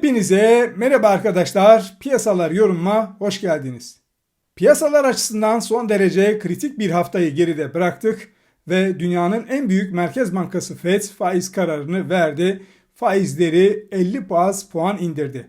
Hepinize merhaba arkadaşlar. Piyasalar yorumuma hoş geldiniz. Piyasalar açısından son derece kritik bir haftayı geride bıraktık ve dünyanın en büyük merkez bankası Fed faiz kararını verdi. Faizleri 50 baz puan indirdi.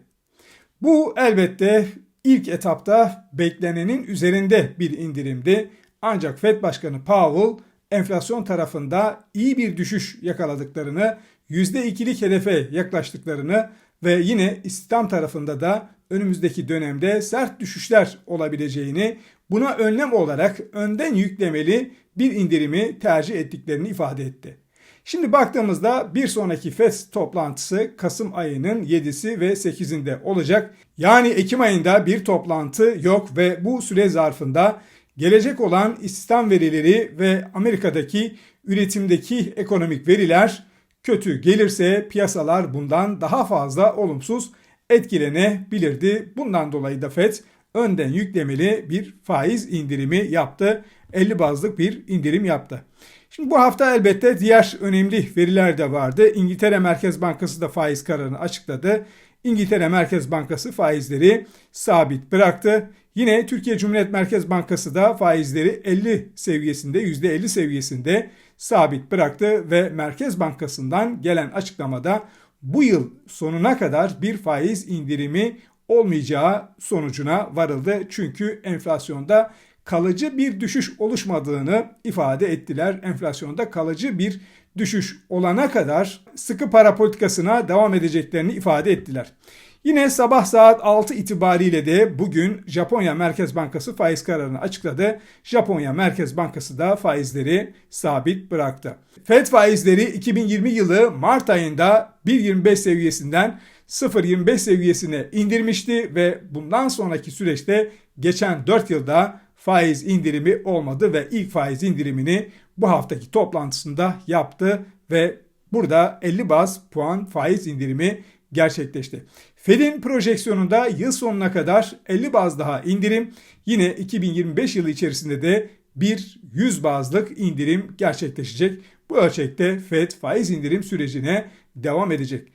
Bu elbette ilk etapta beklenenin üzerinde bir indirimdi. Ancak Fed Başkanı Powell enflasyon tarafında iyi bir düşüş yakaladıklarını, %2'lik hedefe yaklaştıklarını ve yine istihdam tarafında da önümüzdeki dönemde sert düşüşler olabileceğini, buna önlem olarak önden yüklemeli bir indirimi tercih ettiklerini ifade etti. Şimdi baktığımızda bir sonraki FED toplantısı Kasım ayının 7'si ve 8'inde olacak. Yani Ekim ayında bir toplantı yok ve bu süre zarfında gelecek olan istihdam verileri ve Amerika'daki üretimdeki ekonomik veriler kötü gelirse piyasalar bundan daha fazla olumsuz etkilenebilirdi. Bundan dolayı da FED önden yüklemeli bir faiz indirimi yaptı. 50 bazlık bir indirim yaptı. Şimdi bu hafta elbette diğer önemli veriler de vardı. İngiltere Merkez Bankası da faiz kararını açıkladı. İngiltere Merkez Bankası faizleri sabit bıraktı. Yine Türkiye Cumhuriyet Merkez Bankası da faizleri 50 seviyesinde, %50 seviyesinde sabit bıraktı ve Merkez Bankası'ndan gelen açıklamada bu yıl sonuna kadar bir faiz indirimi olmayacağı sonucuna varıldı. Çünkü enflasyonda kalıcı bir düşüş oluşmadığını ifade ettiler. Enflasyonda kalıcı bir düşüş olana kadar sıkı para politikasına devam edeceklerini ifade ettiler. Yine sabah saat 6 itibariyle de bugün Japonya Merkez Bankası faiz kararını açıkladı. Japonya Merkez Bankası da faizleri sabit bıraktı. Fed faizleri 2020 yılı Mart ayında 1.25 seviyesinden 0.25 seviyesine indirmişti ve bundan sonraki süreçte geçen 4 yılda faiz indirimi olmadı ve ilk faiz indirimini bu haftaki toplantısında yaptı ve burada 50 baz puan faiz indirimi gerçekleşti. Fed'in projeksiyonunda yıl sonuna kadar 50 baz daha indirim, yine 2025 yılı içerisinde de bir 100 bazlık indirim gerçekleşecek. Bu ölçekte Fed faiz indirim sürecine devam edecek.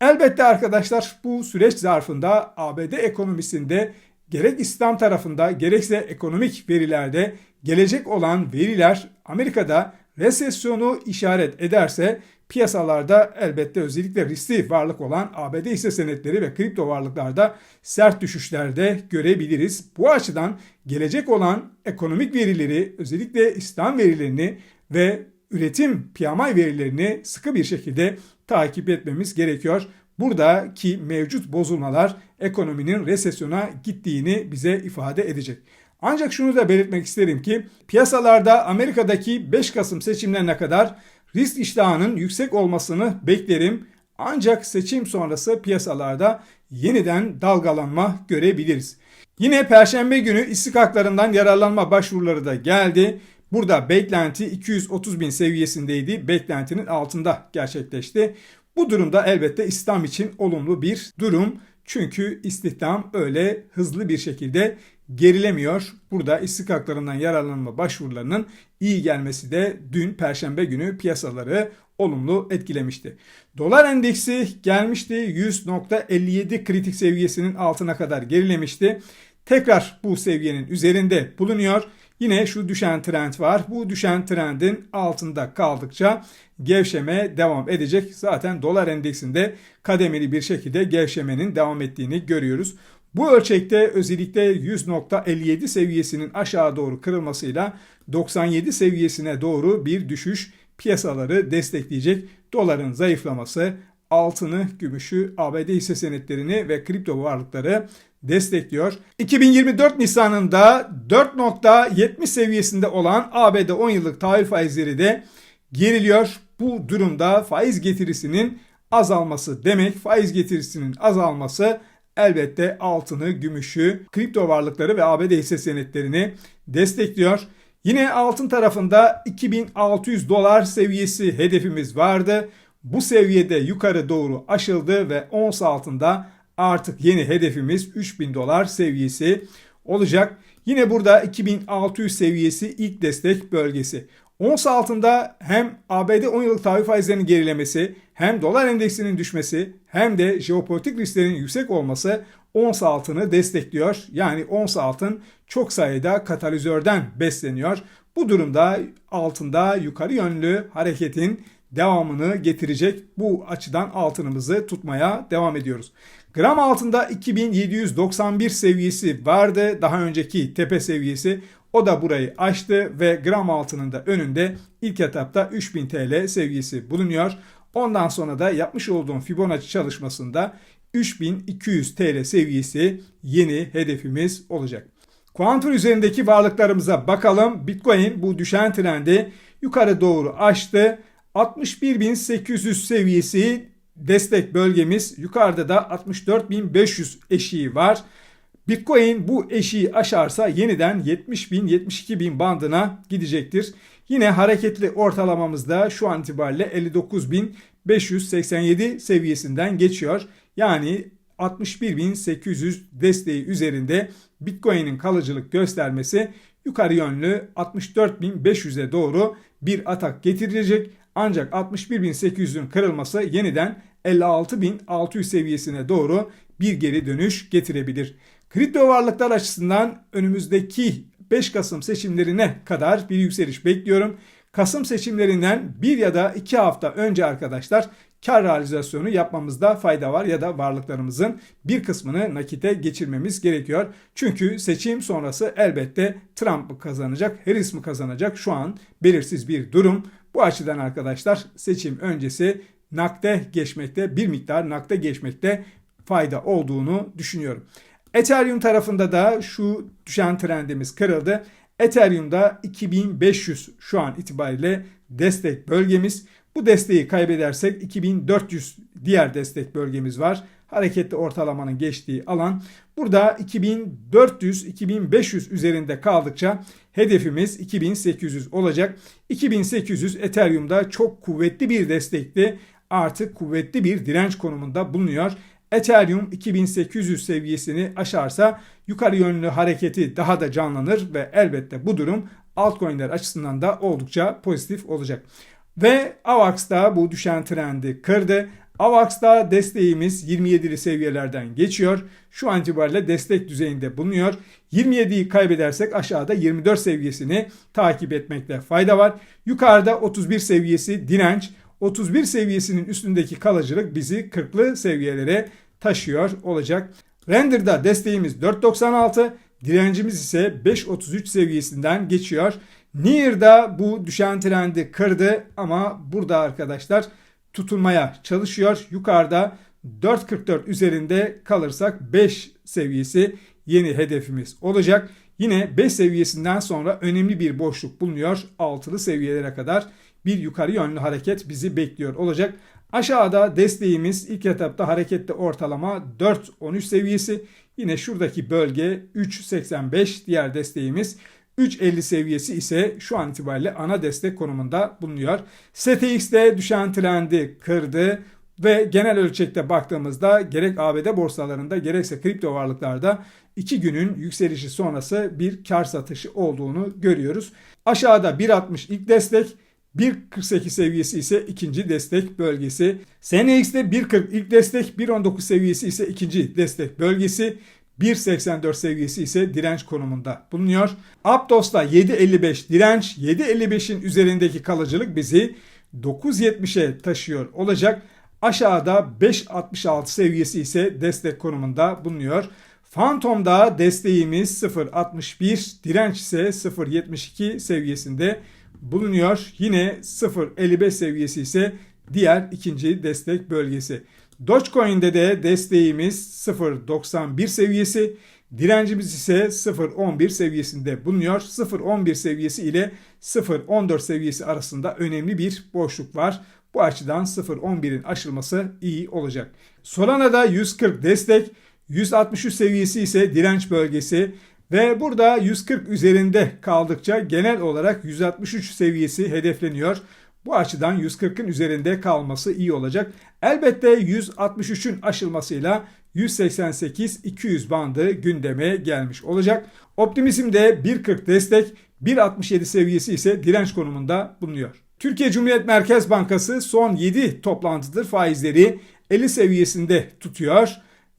Elbette arkadaşlar bu süreç zarfında ABD ekonomisinde gerek İslam tarafında gerekse ekonomik verilerde gelecek olan veriler Amerika'da resesyonu işaret ederse piyasalarda elbette özellikle riskli varlık olan ABD hisse senetleri ve kripto varlıklarda sert düşüşlerde görebiliriz. Bu açıdan gelecek olan ekonomik verileri özellikle İslam verilerini ve üretim PMI verilerini sıkı bir şekilde takip etmemiz gerekiyor. Buradaki mevcut bozulmalar ekonominin resesyona gittiğini bize ifade edecek. Ancak şunu da belirtmek isterim ki piyasalarda Amerika'daki 5 Kasım seçimlerine kadar risk iştahının yüksek olmasını beklerim. Ancak seçim sonrası piyasalarda yeniden dalgalanma görebiliriz. Yine perşembe günü istikaklarından yararlanma başvuruları da geldi. Burada beklenti 230 bin seviyesindeydi. Beklentinin altında gerçekleşti. Bu durumda elbette İslam için olumlu bir durum. Çünkü istihdam öyle hızlı bir şekilde gerilemiyor. Burada istikaklarından yararlanma başvurularının iyi gelmesi de dün perşembe günü piyasaları olumlu etkilemişti. Dolar endeksi gelmişti 100.57 kritik seviyesinin altına kadar gerilemişti. Tekrar bu seviyenin üzerinde bulunuyor. Yine şu düşen trend var. Bu düşen trendin altında kaldıkça gevşeme devam edecek. Zaten dolar endeksinde kademeli bir şekilde gevşemenin devam ettiğini görüyoruz. Bu ölçekte özellikle 100.57 seviyesinin aşağı doğru kırılmasıyla 97 seviyesine doğru bir düşüş piyasaları destekleyecek. Doların zayıflaması altını, gümüşü, ABD hisse senetlerini ve kripto varlıkları destekliyor. 2024 Nisan'ında 4.70 seviyesinde olan ABD 10 yıllık tahvil faizleri de geriliyor. Bu durumda faiz getirisinin azalması demek. Faiz getirisinin azalması elbette altını, gümüşü, kripto varlıkları ve ABD hisse senetlerini destekliyor. Yine altın tarafında 2600 dolar seviyesi hedefimiz vardı. Bu seviyede yukarı doğru aşıldı ve ons altında artık yeni hedefimiz 3000 dolar seviyesi olacak. Yine burada 2600 seviyesi ilk destek bölgesi. Ons altında hem ABD 10 yıllık tahvil faizlerinin gerilemesi, hem dolar endeksinin düşmesi, hem de jeopolitik risklerin yüksek olması ons altını destekliyor. Yani ons altın çok sayıda katalizörden besleniyor. Bu durumda altında yukarı yönlü hareketin devamını getirecek. Bu açıdan altınımızı tutmaya devam ediyoruz. Gram altında 2791 seviyesi vardı. Daha önceki tepe seviyesi. O da burayı aştı ve gram altının da önünde ilk etapta 3000 TL seviyesi bulunuyor. Ondan sonra da yapmış olduğum Fibonacci çalışmasında 3200 TL seviyesi yeni hedefimiz olacak. Kuantum üzerindeki varlıklarımıza bakalım. Bitcoin bu düşen trendi yukarı doğru aştı. 61.800 seviyesi destek bölgemiz. Yukarıda da 64.500 eşiği var. Bitcoin bu eşiği aşarsa yeniden 70.000-72.000 bandına gidecektir. Yine hareketli ortalamamızda şu an itibariyle 59.587 seviyesinden geçiyor. Yani 61.800 desteği üzerinde Bitcoin'in kalıcılık göstermesi yukarı yönlü 64.500'e doğru bir atak getirilecek. Ancak 61.800'ün kırılması yeniden 56.600 seviyesine doğru bir geri dönüş getirebilir. Kripto varlıklar açısından önümüzdeki 5 Kasım seçimlerine kadar bir yükseliş bekliyorum. Kasım seçimlerinden bir ya da iki hafta önce arkadaşlar kar realizasyonu yapmamızda fayda var ya da varlıklarımızın bir kısmını nakite geçirmemiz gerekiyor. Çünkü seçim sonrası elbette Trump mı kazanacak, Harris mi kazanacak şu an belirsiz bir durum. Bu açıdan arkadaşlar seçim öncesi nakde geçmekte bir miktar nakde geçmekte fayda olduğunu düşünüyorum. Ethereum tarafında da şu düşen trendimiz kırıldı. Ethereum'da 2500 şu an itibariyle destek bölgemiz. Bu desteği kaybedersek 2400 diğer destek bölgemiz var. Hareketli ortalamanın geçtiği alan. Burada 2400-2500 üzerinde kaldıkça hedefimiz 2800 olacak. 2800 Ethereum'da çok kuvvetli bir destekti. Artık kuvvetli bir direnç konumunda bulunuyor. Ethereum 2800 seviyesini aşarsa yukarı yönlü hareketi daha da canlanır ve elbette bu durum altcoin'ler açısından da oldukça pozitif olacak. Ve AVAX'da bu düşen trendi kırdı. AVAX'da desteğimiz 27'li seviyelerden geçiyor. Şu an itibariyle destek düzeyinde bulunuyor. 27'yi kaybedersek aşağıda 24 seviyesini takip etmekte fayda var. Yukarıda 31 seviyesi direnç. 31 seviyesinin üstündeki kalıcılık bizi 40'lı seviyelere taşıyor olacak. Render'da desteğimiz 4.96, direncimiz ise 5.33 seviyesinden geçiyor. Near'da bu düşen trendi kırdı ama burada arkadaşlar tutulmaya çalışıyor. Yukarıda 4.44 üzerinde kalırsak 5 seviyesi yeni hedefimiz olacak. Yine 5 seviyesinden sonra önemli bir boşluk bulunuyor. Altılı seviyelere kadar bir yukarı yönlü hareket bizi bekliyor olacak. Aşağıda desteğimiz ilk etapta harekette ortalama 4.13 seviyesi. Yine şuradaki bölge 3.85 diğer desteğimiz. 3.50 seviyesi ise şu an itibariyle ana destek konumunda bulunuyor. STX'de düşen trendi kırdı ve genel ölçekte baktığımızda gerek ABD borsalarında gerekse kripto varlıklarda 2 günün yükselişi sonrası bir kar satışı olduğunu görüyoruz. Aşağıda 1.60 ilk destek, 1.48 seviyesi ise ikinci destek bölgesi. SNX'de 1.40 ilk destek, 1.19 seviyesi ise ikinci destek bölgesi. 1.84 seviyesi ise direnç konumunda bulunuyor. Aptos'ta 7.55 direnç, 7.55'in üzerindeki kalıcılık bizi 9.70'e taşıyor olacak. Aşağıda 5.66 seviyesi ise destek konumunda bulunuyor. Phantom'da desteğimiz 0.61, direnç ise 0.72 seviyesinde bulunuyor. Yine 0.55 seviyesi ise diğer ikinci destek bölgesi. Dogecoin'de de desteğimiz 0.91 seviyesi, direncimiz ise 0.11 seviyesinde bulunuyor. 0.11 seviyesi ile 0.14 seviyesi arasında önemli bir boşluk var. Bu açıdan 0.11'in aşılması iyi olacak. Solana'da 140 destek, 163 seviyesi ise direnç bölgesi ve burada 140 üzerinde kaldıkça genel olarak 163 seviyesi hedefleniyor. Bu açıdan 140'ın üzerinde kalması iyi olacak. Elbette 163'ün aşılmasıyla 188-200 bandı gündeme gelmiş olacak. Optimizmde 1.40 destek, 1.67 seviyesi ise direnç konumunda bulunuyor. Türkiye Cumhuriyet Merkez Bankası son 7 toplantıdır faizleri 50 seviyesinde tutuyor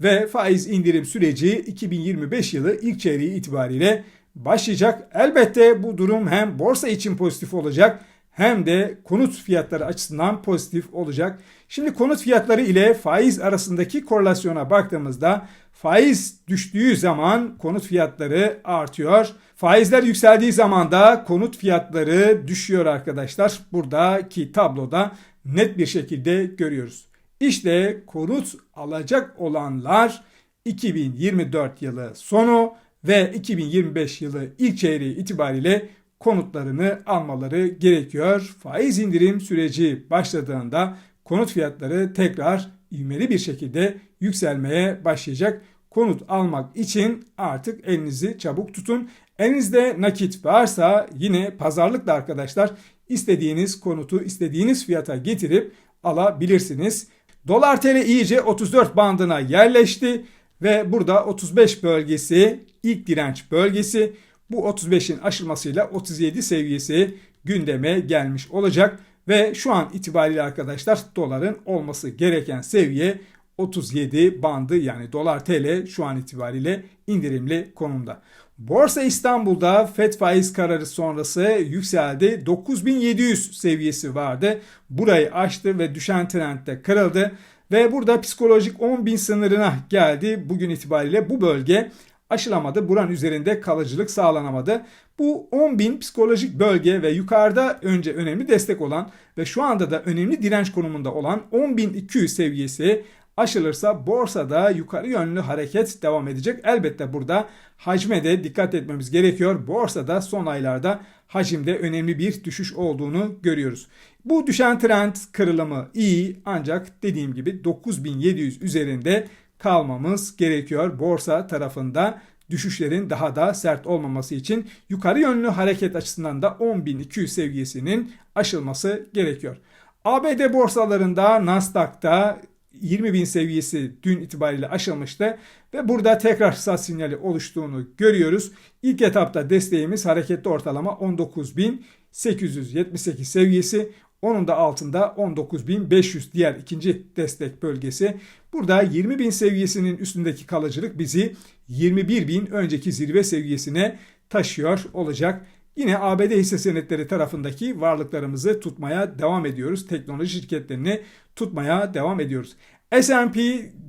ve faiz indirim süreci 2025 yılı ilk çeyreği itibariyle başlayacak. Elbette bu durum hem borsa için pozitif olacak hem de konut fiyatları açısından pozitif olacak. Şimdi konut fiyatları ile faiz arasındaki korelasyona baktığımızda faiz düştüğü zaman konut fiyatları artıyor. Faizler yükseldiği zaman da konut fiyatları düşüyor arkadaşlar. Buradaki tabloda net bir şekilde görüyoruz. İşte konut alacak olanlar 2024 yılı sonu ve 2025 yılı ilk çeyreği itibariyle konutlarını almaları gerekiyor. Faiz indirim süreci başladığında konut fiyatları tekrar ivmeli bir şekilde yükselmeye başlayacak. Konut almak için artık elinizi çabuk tutun. Elinizde nakit varsa yine pazarlıkla arkadaşlar istediğiniz konutu istediğiniz fiyata getirip alabilirsiniz. Dolar TL iyice 34 bandına yerleşti ve burada 35 bölgesi ilk direnç bölgesi. Bu 35'in aşılmasıyla 37 seviyesi gündeme gelmiş olacak ve şu an itibariyle arkadaşlar doların olması gereken seviye 37 bandı yani dolar TL şu an itibariyle indirimli konumda. Borsa İstanbul'da FED faiz kararı sonrası yükseldi. 9700 seviyesi vardı. Burayı aştı ve düşen trendde kırıldı. Ve burada psikolojik 10.000 sınırına geldi. Bugün itibariyle bu bölge aşılamadı. Buranın üzerinde kalıcılık sağlanamadı. Bu 10.000 psikolojik bölge ve yukarıda önce önemli destek olan ve şu anda da önemli direnç konumunda olan 10.200 seviyesi aşılırsa borsada yukarı yönlü hareket devam edecek. Elbette burada hacme de dikkat etmemiz gerekiyor. Borsada son aylarda hacimde önemli bir düşüş olduğunu görüyoruz. Bu düşen trend kırılımı iyi ancak dediğim gibi 9700 üzerinde kalmamız gerekiyor. Borsa tarafında düşüşlerin daha da sert olmaması için yukarı yönlü hareket açısından da 10.200 seviyesinin aşılması gerekiyor. ABD borsalarında Nasdaq'ta 20.000 seviyesi dün itibariyle aşılmıştı ve burada tekrar sat sinyali oluştuğunu görüyoruz. İlk etapta desteğimiz hareketli ortalama 19.878 seviyesi. Onun da altında 19.500 diğer ikinci destek bölgesi. Burada 20.000 seviyesinin üstündeki kalıcılık bizi 21.000 önceki zirve seviyesine taşıyor olacak. Yine ABD hisse senetleri tarafındaki varlıklarımızı tutmaya devam ediyoruz. Teknoloji şirketlerini tutmaya devam ediyoruz. S&P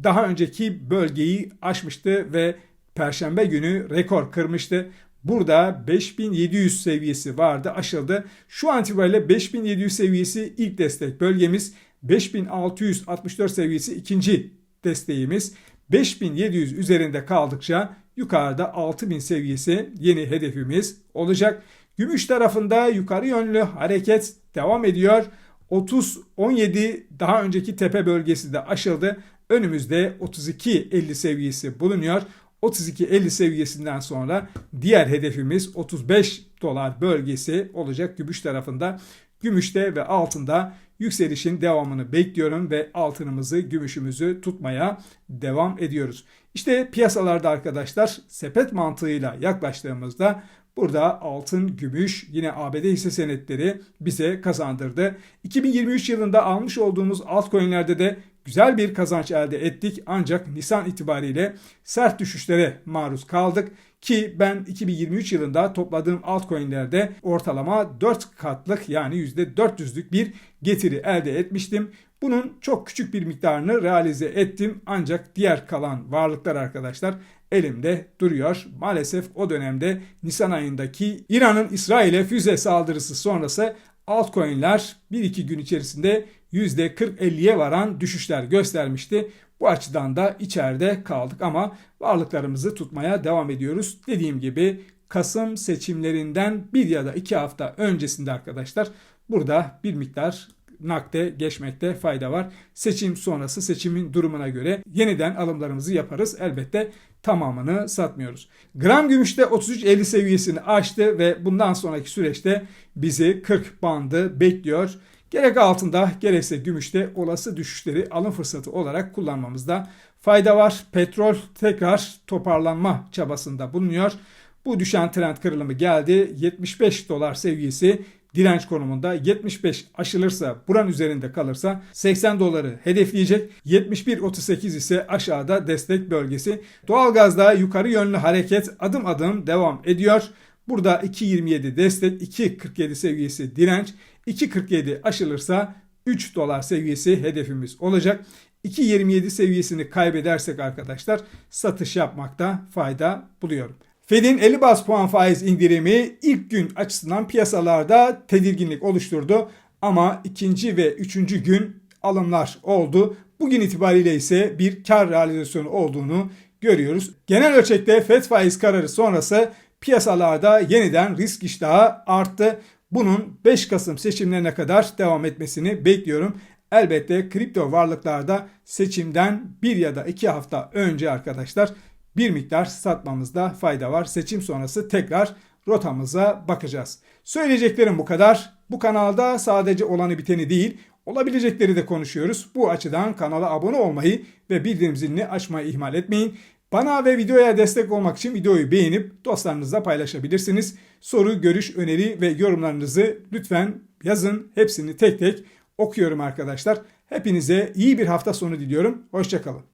daha önceki bölgeyi aşmıştı ve Perşembe günü rekor kırmıştı. Burada 5700 seviyesi vardı aşıldı. Şu an itibariyle 5700 seviyesi ilk destek bölgemiz. 5664 seviyesi ikinci desteğimiz. 5700 üzerinde kaldıkça yukarıda 6000 seviyesi yeni hedefimiz olacak. Gümüş tarafında yukarı yönlü hareket devam ediyor. 30-17 daha önceki tepe bölgesi de aşıldı. Önümüzde 32-50 seviyesi bulunuyor. 32-50 seviyesinden sonra diğer hedefimiz 35 dolar bölgesi olacak gümüş tarafında. Gümüşte ve altında yükselişin devamını bekliyorum ve altınımızı, gümüşümüzü tutmaya devam ediyoruz. İşte piyasalarda arkadaşlar sepet mantığıyla yaklaştığımızda Burada altın, gümüş, yine ABD hisse senetleri bize kazandırdı. 2023 yılında almış olduğumuz altcoin'lerde de güzel bir kazanç elde ettik ancak Nisan itibariyle sert düşüşlere maruz kaldık ki ben 2023 yılında topladığım altcoin'lerde ortalama 4 katlık yani %400'lük bir getiri elde etmiştim. Bunun çok küçük bir miktarını realize ettim ancak diğer kalan varlıklar arkadaşlar elimde duruyor. Maalesef o dönemde Nisan ayındaki İran'ın İsrail'e füze saldırısı sonrası altcoin'ler 1-2 gün içerisinde %40-50'ye varan düşüşler göstermişti. Bu açıdan da içeride kaldık ama varlıklarımızı tutmaya devam ediyoruz. Dediğim gibi Kasım seçimlerinden bir ya da iki hafta öncesinde arkadaşlar burada bir miktar nakde geçmekte fayda var. Seçim sonrası seçimin durumuna göre yeniden alımlarımızı yaparız. Elbette tamamını satmıyoruz. Gram gümüşte 33.50 seviyesini aştı ve bundan sonraki süreçte bizi 40 bandı bekliyor. Gerek altında gerekse gümüşte olası düşüşleri alım fırsatı olarak kullanmamızda fayda var. Petrol tekrar toparlanma çabasında bulunuyor. Bu düşen trend kırılımı geldi. 75 dolar seviyesi direnç konumunda 75 aşılırsa buran üzerinde kalırsa 80 doları hedefleyecek. 71.38 ise aşağıda destek bölgesi. Doğalgazda yukarı yönlü hareket adım adım devam ediyor. Burada 2.27 destek 2.47 seviyesi direnç 2.47 aşılırsa 3 dolar seviyesi hedefimiz olacak. 2.27 seviyesini kaybedersek arkadaşlar satış yapmakta fayda buluyorum. Fed'in 50 bas puan faiz indirimi ilk gün açısından piyasalarda tedirginlik oluşturdu. Ama ikinci ve üçüncü gün alımlar oldu. Bugün itibariyle ise bir kar realizasyonu olduğunu görüyoruz. Genel ölçekte Fed faiz kararı sonrası piyasalarda yeniden risk iştahı arttı. Bunun 5 Kasım seçimlerine kadar devam etmesini bekliyorum. Elbette kripto varlıklarda seçimden bir ya da iki hafta önce arkadaşlar bir miktar satmamızda fayda var. Seçim sonrası tekrar rotamıza bakacağız. Söyleyeceklerim bu kadar. Bu kanalda sadece olanı biteni değil, olabilecekleri de konuşuyoruz. Bu açıdan kanala abone olmayı ve bildirim zilini açmayı ihmal etmeyin. Bana ve videoya destek olmak için videoyu beğenip dostlarınızla paylaşabilirsiniz. Soru, görüş, öneri ve yorumlarınızı lütfen yazın. Hepsini tek tek okuyorum arkadaşlar. Hepinize iyi bir hafta sonu diliyorum. Hoşçakalın.